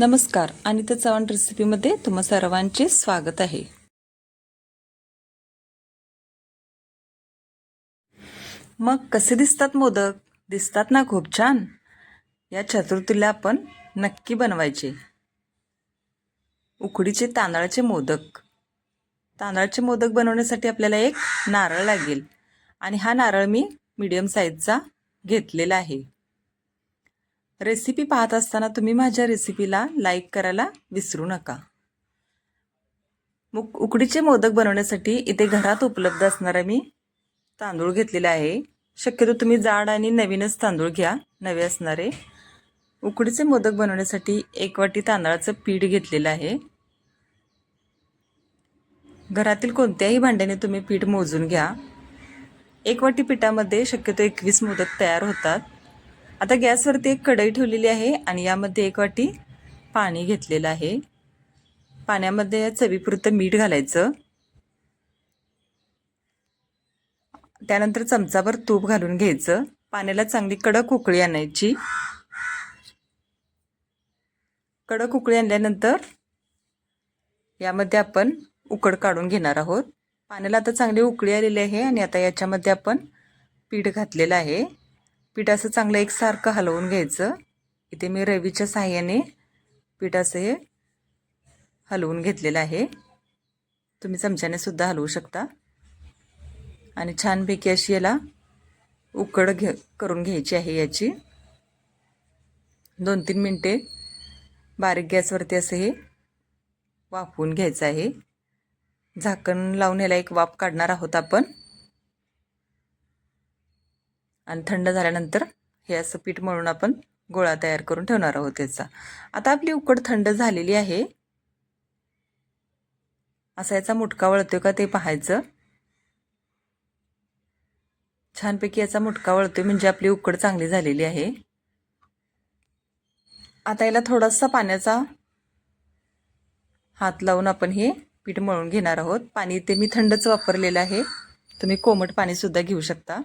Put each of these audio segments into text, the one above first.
नमस्कार. अनिता चव्हाण रेसिपीमध्ये तुम्हा सर्वांचे स्वागत आहे. मग कसे दिसतात मोदक? दिसतात ना खूप छान? या चतुर्थीला आपण नक्की बनवायचे. उकडीचे तांदळाचे मोदक. तांदळाचे मोदक बनवण्यासाठी आपल्याला एक नारळ लागेल. आणि हा नारळ मी मीडियम साईजचा घेतलेला आहे. रेसिपी पाहत असताना तुम्ही माझ्या रेसिपीला लाईक करायला विसरू नका. मुक उकडीचे मोदक बनवण्यासाठी इथे घरात उपलब्ध असणारा मी तांदूळ घेतलेला आहे. शक्यतो तुम्ही जाड आणि नवीनच तांदूळ घ्या नवे असणारे. उकडीचे मोदक बनवण्यासाठी एक वाटी तांदळाचं पीठ घेतलेलं आहे. घरातील कोणत्याही भांड्याने तुम्ही पीठ मोजून घ्या. एक वाटी पिठामध्ये शक्यतो एकवीस मोदक तयार होतात. आता गॅसवरती एक कढई ठेवलेली आहे आणि यामध्ये एक वाटी पाणी घेतलेलं आहे. पाण्यामध्ये चवीपुरतं मीठ घालायचं. त्यानंतर चमचाभर तूप घालून घ्यायचं. पाण्याला चांगली कडक उकळी आणायची. कडक उकळी आणल्यानंतर यामध्ये आपण उकड काढून घेणार आहोत. पाण्याला आता चांगली उकळी आलेली आहे आणि आता याच्यामध्ये आपण पीठ घातलेलं आहे. पीठ असं चांगलं एकसारखं हलवून घ्यायचं. इथे मी रवीच्या साह्याने पीठ असं हे हलवून घेतलेलं आहे. तुम्ही चमच्याने सुद्धा हलवू शकता. आणि छानपैकी अशी याला उकड घे करून घ्यायची आहे याची. दोन तीन मिनटे बारीक गॅसवरती असं हे वाफवून घ्यायचं आहे. झाकण लावून याला एक वाफ काढणार आहोत आपण. आणि थंड झाल्यानंतर हे असं पीठ मळून आपण गोळा तयार करून ठेवणार आहोत त्याचा. आता आपली उकड थंड झालेली आहे. असा याचा मुटका वळतोय का ते पाहायचं. छानपैकी याचा मुटका वळतोय म्हणजे आपली उकड चांगली झालेली आहे. आता याला थोडासा पाण्याचा हात लावून आपण हे पीठ मळून घेणार आहोत. पाणी ते मी थंडच वापरलेलं आहे. तुम्ही कोमट पाणीसुद्धा घेऊ शकता.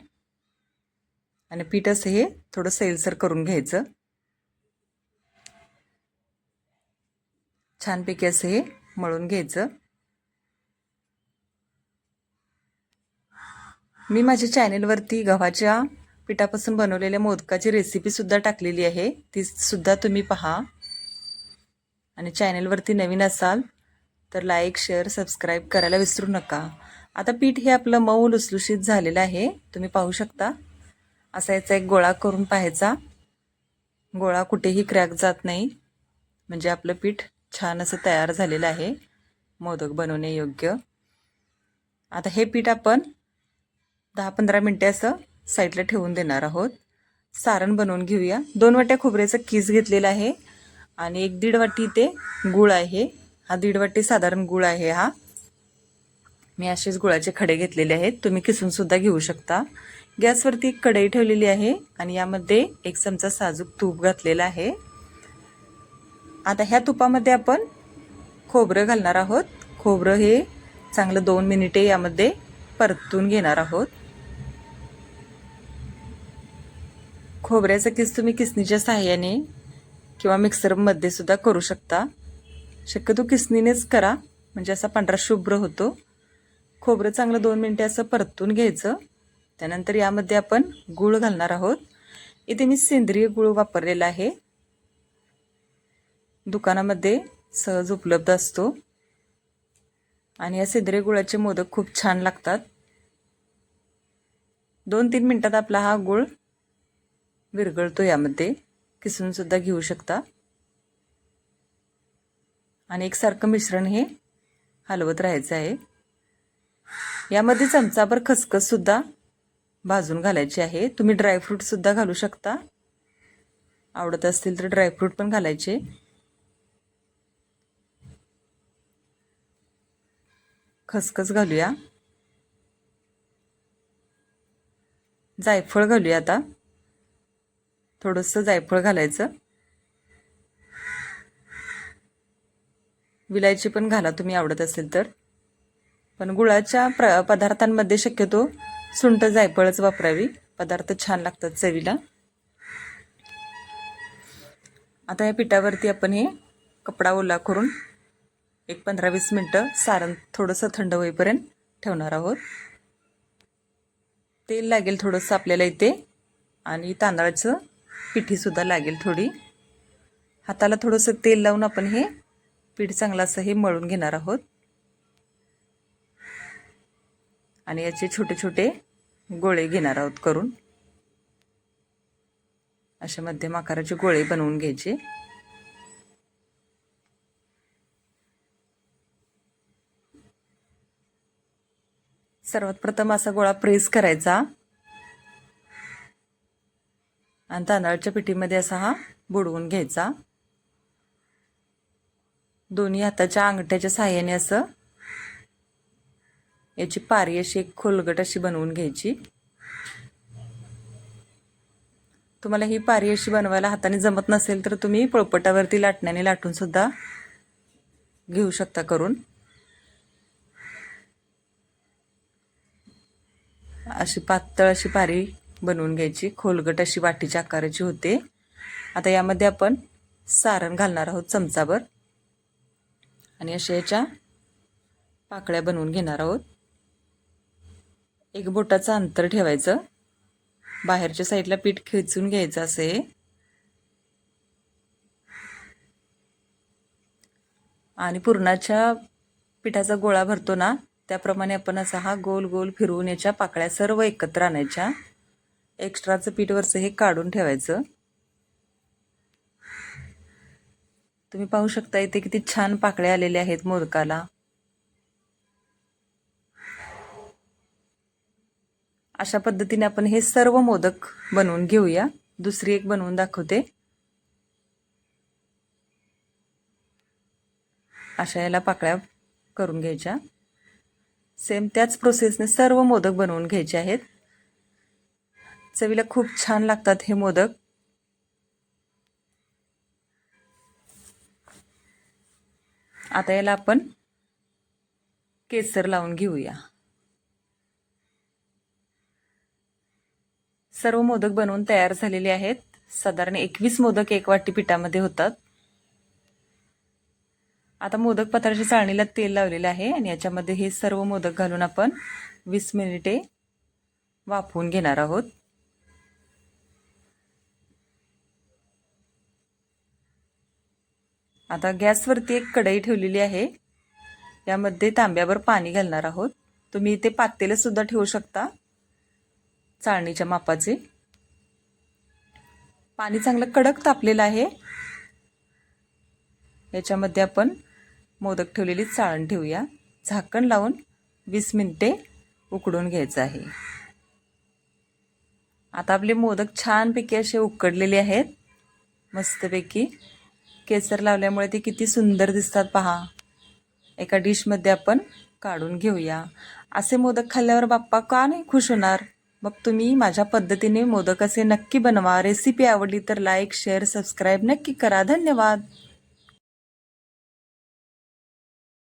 आणि पीठ असं हे थोडं सैलसर करून घ्यायचं. छानपैकी असं हे मळून घ्यायचं. मी माझ्या चॅनेलवरती गव्हाच्या पिठापासून बनवलेल्या मोदकाची रेसिपीसुद्धा टाकलेली आहे. ती सुद्धा तुम्ही पहा. आणि चॅनेलवरती नवीन असाल तर लाईक शेअर सबस्क्राईब करायला विसरू नका. आता पीठ हे आपलं मऊ लुसलुशीत झालेलं आहे. तुम्ही पाहू शकता. असा याचा एक गोळा करून पाहायचा. गोळा कुठेही क्रॅक जात नाही. म्हणजे आपलं पीठ छान असं तयार झालेलं आहे. मोदक बनवणे योग्य. आता हे पीठ आपण दहा पंधरा मिनटे असं साईडला ठेवून देणार आहोत. सारण बनवून घेऊया. दोन वाट्या खोबऱ्याचं किस घेतलेलं आहे. आणि एक दीड वाटी ते गुळ आहे. हा दीड वाटी साधारण गुळ आहे हा. मी असेच गुळाचे खडे घेतलेले आहेत. तुम्ही किसूनसुद्धा घेऊ शकता. गॅसवरती एक कढई ठेवलेली आहे आणि यामध्ये एक चमचा साजूक तूप घातलेला आहे. आता ह्या तुपामध्ये आपण खोबरं घालणार आहोत. खोबरं हे चांगलं दोन मिनिटे यामध्ये परतून घेणार आहोत. खोबऱ्याचा किस तुम्ही किसणीच्या सहाय्याने किंवा मिक्सरमध्ये सुद्धा करू शकता. शक्यतो किसणीनेच करा म्हणजे असा पांढरा शुभ्र होतो. खोबरं चांगलं दोन मिनटे असं परतून घ्यायचं. त्यानंतर यामध्ये आपण गूळ घालणार आहोत. इथे मी सेंद्रिय गूळ वापरलेला आहे. दुकानामध्ये सहज उपलब्ध असतो. आणि या सेंद्रिय गुळाचे मोदक खूप छान लागतात. दोन तीन मिनटात आपला हा गूळ विरघळतो यामध्ये. किसूनसुद्धा घेऊ शकता. आणि एकसारखं मिश्रण हे हलवत राहायचं आहे. यामध्ये चमचाभर खसखससुद्धा भाजून घालायची आहे. तुम्ही ड्रायफ्रूटसुद्धा घालू शकता. आवडत असतील तर ड्रायफ्रूट पण घालायचे. खसखस घालूया. जायफळ घालूया आता. थोडंसं जायफळ घालायचं. विलायची पण घाला तुम्ही आवडत असेल तर. पण गुळाच्या प्र पदार्थांमध्ये शक्यतो सुंट जायफळच वापरावी. पदार्थ छान लागतात चवीला. आता या पिठावरती आपण हे कपडा ओला करून एक पंधरा वीस मिनटं सारण थोडंसं थंड होईपर्यंत ठेवणार आहोत. तेल लागेल थोडंसं आपल्याला इथे आणि तांदळाचं पिठीसुद्धा लागेल थोडी. हाताला थोडंसं तेल लावून आपण हे पीठ चांगलं असं हे मळून घेणार आहोत. आणि याचे छोटे छोटे गोळे घेणार आहोत करून. अशा मध्यम आकाराचे गोळे बनवून घ्यायचे. सर्वात प्रथम असा गोळा प्रेस करायचा. आणि तांदळाच्या पिठीमध्ये असा हा बुडवून घ्यायचा. दोन्ही हाताच्या अंगठ्याच्या साह्याने असं याची पारी अशी एक खोलगट अशी बनवून घ्यायची. तुम्हाला ही पारी अशी बनवायला हाताने जमत नसेल तर तुम्ही पळपटावरती लाटण्याने लाटून सुद्धा घेऊ शकता करून. अशी पातळ अशी पारी बनवून घ्यायची. खोलगट अशी वाटीच्या आकाराची होते. आता यामध्ये आपण सारण घालणार आहोत चमचाभर. आणि अशा याच्या पाकळ्या बनवून घेणार आहोत. एक बोटाचं अंतर ठेवायचं. बाहेरच्या साईडला पीठ खेचून घ्यायचं असे. आणि पुरणाच्या पिठाचा गोळा भरतो ना त्याप्रमाणे आपण असा हा गोल गोल फिरवून याच्या पाकळ्या सर्व एकत्र आणायच्या. एक्स्ट्राचं पीठवरचं हे काढून ठेवायचं. तुम्ही पाहू शकता इथे किती छान पाकळ्या आलेल्या आहेत मोदकाला. अशा पद्धतीने आपण हे सर्व मोदक बनवून घेऊया. दुसरी एक बनवून दाखवते. अशा याला पाकळ्या करून घ्यायच्या. सेम त्याच प्रोसेसने सर्व मोदक बनवून घ्यायचे आहेत. चवीला खूप छान लागतात हे मोदक. आता याला आपण केसर लावून घेऊया. सर्व मोदक बनवून तयार झालेले आहेत. साधारण एकवीस मोदक एक वाटी पिठामध्ये होतात. आता मोदक पत्राच्या चाळणीला तेल लावलेलं आहे आणि याच्यामध्ये हे सर्व मोदक घालून आपण वीस मिनिटे वाफवून घेणार आहोत. आता गॅसवरती एक कढई ठेवलेली आहे. यामध्ये तांब्यावर पाणी घालणार आहोत. तुम्ही इथे पातेलं सुद्धा ठेवू शकता. चाळणीच्या मापाचे. पाणी चांगलं कडक तापलेलं आहे. याच्यामध्ये आपण मोदक ठेवलेली चाळण ठेवूया. झाकण लावून वीस मिनिटे उकडून घ्यायचं आहे. आता आपले मोदक छानपैकी असे उकडलेले आहेत. मस्तपैकी केसर लावल्यामुळे ते किती सुंदर दिसतात पहा. एका डिशमध्ये आपण काढून घेऊया. असे मोदक खाल्ल्यावर बाप्पा का नाही खुश होणार? मग तुम्ही माझ्या पद्धतीने मोदक असे नक्की बनवा. रेसिपी आवडली तर लाईक शेअर सबस्क्राईब नक्की करा. धन्यवाद.